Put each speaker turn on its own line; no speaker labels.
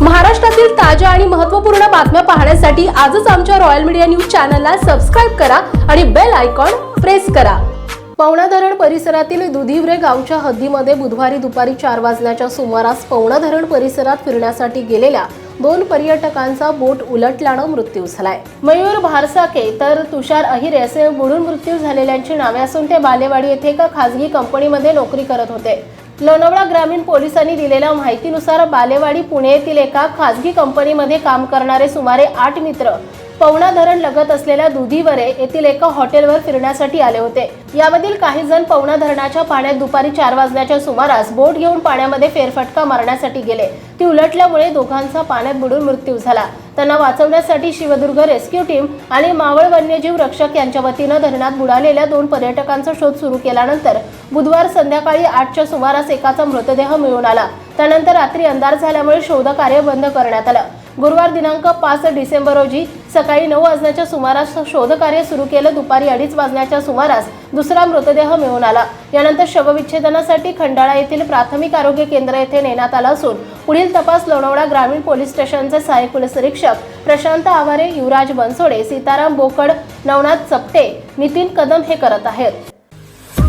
महाराष्ट्रातील ताज्या आणि महत्त्वपूर्ण बातम्या पाहण्यासाठी आजच आमच्या रॉयल मीडिया न्यूज चॅनलला सबस्क्राईब करा आणि बेल आयकॉन प्रेस करा. पवना धरण परिसरातील दुधिवरे गावच्या हद्दीमध्ये बुधवारी दुपारी चार वाजण्याच्या सुमारास पवना धरण परिसरात फिरण्यासाठी गेलेल्या दोन पर्यटकांचा बोट उलटल्यानं मृत्यू झालाय. मयूर भारसाके तर तुषार अहिरे असे बुडून मृत्यू झालेल्यांची नावे असून ते बालेवाडी येथे एका खासगी कंपनीमध्ये नोकरी करत होते. लोणावळा ग्रामीण पोलिसांनी दिलेल्या माहितीनुसार बालेवाडी पुणे येथील एका खासगी कंपनीमध्ये काम करणारे सुमारे आठ मित्र पवना धरण लगत असलेल्या दुधीवरे येथील एका हॉटेलवर फिरण्यासाठी आले होते. यामधील काही जण पवना धरणाच्या पाण्यात दुपारी चार वाजण्याच्या सुमारास बोट घेऊन पाण्यामध्ये फेरफटका मारण्यासाठी गेले. ती उलटल्यामुळे दोघांचा पाण्यात बुडून मृत्यू झाला. त्यांना वाचवण्यासाठी शिवदुर्ग रेस्क्यू टीम आणि मावळ वन्यजीव रक्षक यांच्या वतीनं धरणात बुडालेल्या दोन पर्यटकांचा शोध सुरू केल्यानंतर बुधवार संध्याकाळी आठच्या सुमारास एकाचा मृतदेह मिळून आला. त्यानंतर रात्री अंधार झाल्यामुळे शोधकार्य बंद करण्यात आलं. गुरुवार दिनांक पाच डिसेंबर रोजी सकाळी नऊ वाजण्याच्या सुमारास शोधकार्य सुरू केलं. दुपारी अडीच वाजण्याच्या सुमारास दुसरा मृतदेह मिळून आला. यानंतर शवविच्छेदनासाठी खंडाळा येथील प्राथमिक आरोग्य केंद्र येथे नेण्यात आला असून पुढील तपास लोणावळा ग्रामीण पोलीस स्टेशनचे सहाय्यक पोलीस निरीक्षक प्रशांत आवारे युवराज बनसोडे सीताराम बोकड नवनाथ चपटे नितीन कदम हे करत आहेत.